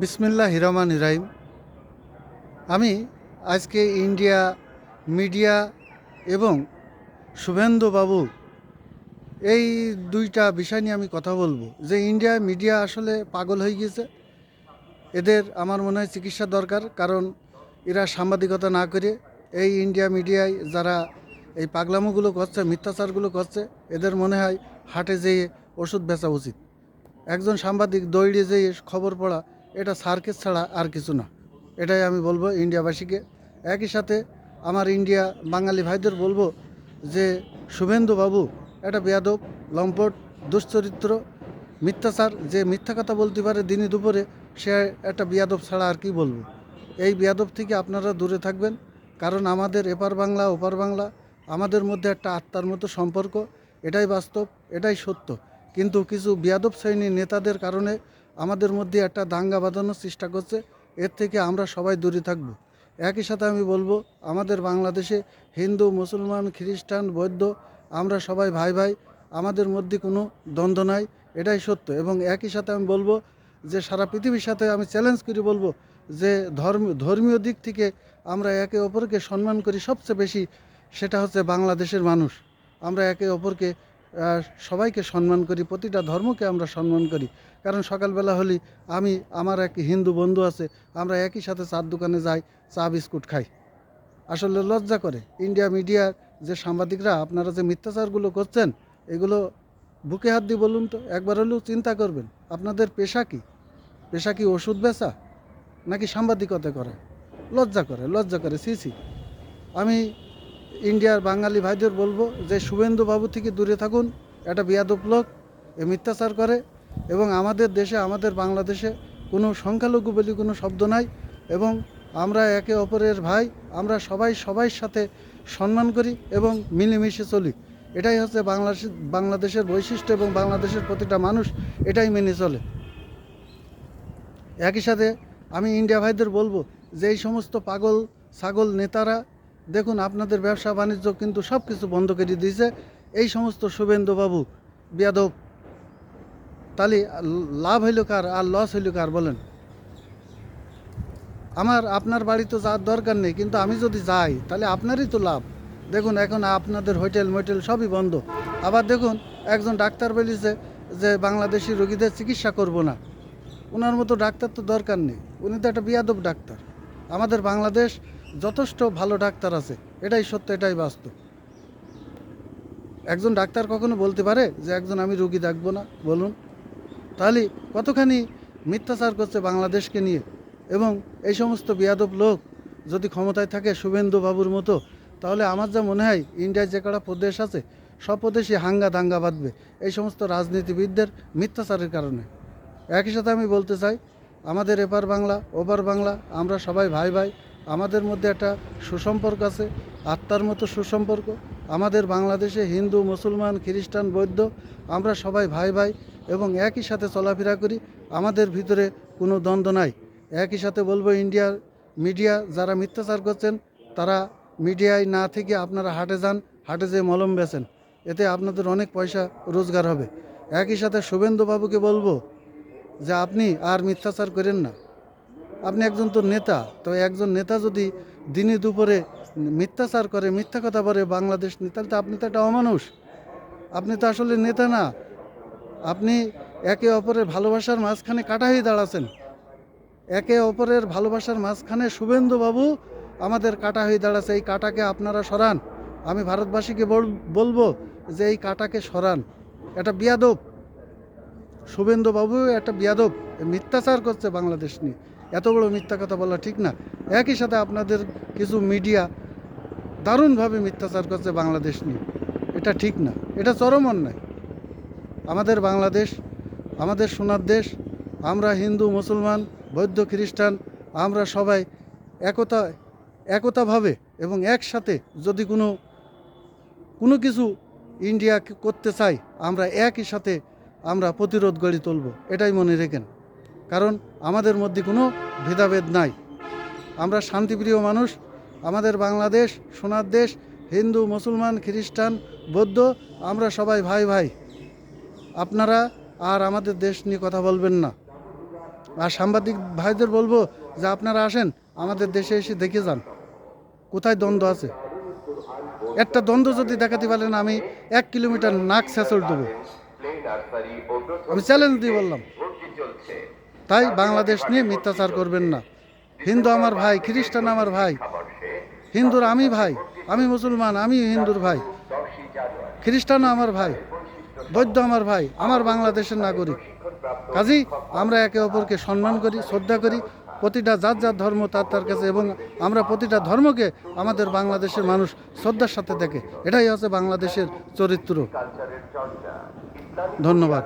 বিসমিল্লাহ হিরমান ইরাইম আমি আজকে ইন্ডিয়া মিডিয়া এবং শুভেন্দু বাবু এই দুইটা বিষয় নিয়ে আমি কথা বলব। যে ইন্ডিয়া মিডিয়া আসলে পাগল হয়ে গিয়েছে। এদের আমার মনে হয় চিকিৎসা দরকার, কারণ এরা সাংবাদিকতা না করে এই ইন্ডিয়া মিডিয়ায় যারা এই পাগলামোগুলো করছে, মিথ্যাচারগুলো করছে, এদের মনে হয় হাটে যেয়ে ওষুধ বেচা উচিত। একজন সাংবাদিক দৌড়ে যেয়ে খবর পড়া এটা সার্কেস ছাড়া আর কিছু না। এটাই আমি বলব ইন্ডিয়াবাসীকে। একই সাথে আমার ইন্ডিয়া বাঙালি ভাইদের বলব যে শুভেন্দু বাবু একটা বেয়াদব, লম্পট, দুশ্চরিত্র, মিথ্যাচার, যে মিথ্যা কথা বলতে পারে দিনে দুপুরে, সে একটা বিয়াদব ছাড়া আর কি বলব? এই বিয়াদব থেকে আপনারা দূরে থাকবেন, কারণ আমাদের এপার বাংলা, ওপার বাংলা, আমাদের মধ্যে একটা আত্মার মতো সম্পর্ক, এটাই বাস্তব, এটাই সত্য। কিন্তু কিছু বিয়াদব শ্রেণির নেতাদের কারণে আমাদের মধ্যে একটা দাঙ্গা বাঁধানোর চেষ্টা করছে, এর থেকে আমরা সবাই দূরে থাকব। একই সাথে আমি বলব, আমাদের বাংলাদেশে হিন্দু, মুসলমান, খ্রিস্টান, বৌদ্ধ, আমরা সবাই ভাই ভাই, আমাদের মধ্যে কোনো দ্বন্দ্ব নাই, এটাই সত্য। এবং একই সাথে আমি বলব যে সারা পৃথিবীর সাথে আমি চ্যালেঞ্জ করে বলব যে ধর্ম, ধর্মীয় দিক থেকে আমরা একে অপরকে সম্মান করি সবচেয়ে বেশি, সেটা হচ্ছে বাংলাদেশের মানুষ। আমরা একে অপরকে সবাইকে সম্মান করি, প্রতিটা ধর্মকে আমরা সম্মান করি। কারণ সকালবেলা হলে আমি, আমার এক হিন্দু বন্ধু আছে, আমরা একই সাথে চার দোকানে যাই, চা, বিস্কুট খাই। আসলে লজ্জা করে। ইন্ডিয়া মিডিয়ার যে সাংবাদিকরা, আপনারা যে মিথ্যাচারগুলো করছেন, এগুলো বুকে হাত দিয়ে বলুন তো, একবার হলেও চিন্তা করবেন, আপনাদের পেশা কি? পেশা কি ওষুধ বেচা, নাকি সাংবাদিকতা করে? লজ্জা করে লজ্জা করে সি সি আমি ইন্ডিয়ার বাঙালি ভাইদের বলব যে শুভেন্দু বাবু থেকে দূরে থাকুন একটা বিয়াদব লোক, এ মিথ্যাচার করে এবং আমাদের দেশে, আমাদের বাংলাদেশে কোনো সংখ্যালঘু বলে কোনো শব্দ নাই এবং আমরা একে অপরের ভাই, আমরা সবাই সবাই সাথে সম্মান করি এবং মিলেমিশে চলি। এটাই হচ্ছে বাংলাদেশ, বাংলাদেশের বৈশিষ্ট্য এবং বাংলাদেশের প্রতিটা মানুষ এটাই মেনে চলে। একই সাথে আমি ইন্ডিয়া ভাইদের বলব যে এই সমস্ত পাগল, ছাগল নেতারা দেখুন, আপনাদের ব্যবসা বাণিজ্য কিন্তু সব কিছু বন্ধ করে দিয়েছে। এই সমস্ত শুভেন্দুবাবু, বিয়াদব তাহলে লাভ হইল কার আর লস হইল কার বলেন? আমার, আপনার বাড়ি তো যাওয়ার দরকার নেই, কিন্তু আমি যদি যাই, তাহলে আপনারই তো লাভ। দেখুন, এখন আপনাদের হোটেল, মোটেল সবই বন্ধ। আবার দেখুন, একজন ডাক্তার বলেছে যে, বাংলাদেশি রোগীদের চিকিৎসা করব না। ওনার মতো ডাক্তার তো দরকার নেই। উনি তো একটা বিয়াদব ডাক্তার। আমাদের বাংলাদেশ যথেষ্ট ভালো ডাক্তার আছে। এটাই সত্য, এটাই বাস্তব। একজন ডাক্তার কখনো বলতে পারে যে, একজন আমি রুগী দেখব না? বলুন। তাহলে কতখানি মিথ্যাচার করছে বাংলাদেশকে নিয়ে? এবং এই সমস্ত বিয়াদব লোক যদি ক্ষমতায় থাকে শুভেন্দু বাবুর মতো, তাহলে আমার যা মনে হয় ইন্ডিয়ায় যে কটা প্রদেশ আছে, সব প্রদেশই হাঙ্গা দাঙ্গা বাঁধবে এই সমস্ত রাজনীতিবিদদের মিথ্যাচারের কারণে। একই সাথে আমি বলতে চাই, আমাদের এপার বাংলা, ওপার বাংলা, আমরা সবাই ভাই ভাই আমাদের মধ্যে একটা সুসম্পর্ক আছে, আত্মার মতো সুসম্পর্ক। আমাদের বাংলাদেশে হিন্দু, মুসলমান, খ্রিস্টান, বৌদ্ধ, আমরা সবাই ভাই ভাই এবং একই সাথে চলাফেরা করি, আমাদের ভিতরে কোনো দ্বন্দ্ব নাই। একই সাথে বলব, ইন্ডিয়ার মিডিয়া যারা মিথ্যাচার করছেন, তারা মিডিয়ায় না থেকে আপনারা হাটে যান, হাটে যেয়ে মলম বেছেন এতে আপনাদের অনেক পয়সা রোজগার হবে। একই সাথে শুভেন্দুবাবুকে বলব যে, আপনি আর মিথ্যাচার করেন না। আপনি একজন তো নেতা, তো একজন নেতা যদি দিনে দুপুরে মিথ্যাচার করে, মিথ্যা কথা বলে বাংলাদেশ নিয়ে, তাহলে তো আপনি তো একটা অমানুষ। আপনি তো আসলে নেতা না। আপনি একে অপরের ভালোবাসার মাঝখানে কাটা হয়ে দাঁড়াচ্ছেন। একে অপরের ভালোবাসার মাঝখানে শুভেন্দু বাবু আমাদের কাটা হয়ে দাঁড়াচ্ছে। এই কাটাকে আপনারা সরান। আমি ভারতবাসীকে বল- বলব যে এই কাটাকে সরান। এটা বিয়াদব। শুভেন্দু বাবু একটা বিয়াদব। মিথ্যাচার করছে বাংলাদেশ নিয়ে। এত বড় মিথ্যা কথা বলা ঠিক না। একই সাথে আপনাদের কিছু মিডিয়া দারুণভাবে মিথ্যাচার করছে বাংলাদেশ নিয়ে। এটা ঠিক না। এটা চরম অন্যায়। আমাদের বাংলাদেশ, আমাদের সোনার দেশ, আমরা হিন্দু, মুসলমান, বৌদ্ধ, খ্রিস্টান, আমরা সবাই একতা, একতাভাবে এবং একসাথে যদি কোনো কোনো কিছু ইন্ডিয়া করতে চাই আমরা একই সাথে আমরা প্রতিরোধ গড়ে তুলব। এটাই মনে রেখেন। কারণ আমাদের মধ্যে কোনো ভেদাভেদ নাই। আমরা শান্তিপ্রিয় মানুষ। আমাদের বাংলাদেশ, সোনার দেশ, হিন্দু, মুসলমান, খ্রিস্টান, বৌদ্ধ, আমরা সবাই ভাই ভাই। আপনারা আর আমাদের দেশ নিয়ে কথা বলবেন না। আর সাংবাদিক ভাইদের বলব যে আপনারা আসেন, আমাদের দেশে এসে দেখে যান। কোথায় দ্বন্দ্ব আছে? একটা দ্বন্দ্ব যদি দেখাতে পারেন, আমি এক কিলোমিটার নাক ছেঁচড় দেবো। আমি চ্যালেঞ্জ দিয়ে বললাম। তাই বাংলাদেশ নিয়ে মিথ্যাচার করবেন না। হিন্দু আমার ভাই, খ্রিস্টান আমার ভাই, হিন্দুর আমি ভাই, আমি মুসলমান, আমি হিন্দুর ভাই খ্রিস্টানও আমার ভাই, বৌদ্ধ আমার ভাই, আমার বাংলাদেশের নাগরিক। কাজেই আমরা একে অপরকে সম্মান করি, শ্রদ্ধা করি, প্রতিটা যার যার ধর্ম তার তার কাছে এবং আমরা প্রতিটা ধর্মকে আমাদের বাংলাদেশের মানুষ শ্রদ্ধার সাথে দেখে। এটাই হচ্ছে বাংলাদেশের চরিত্র। ধন্যবাদ।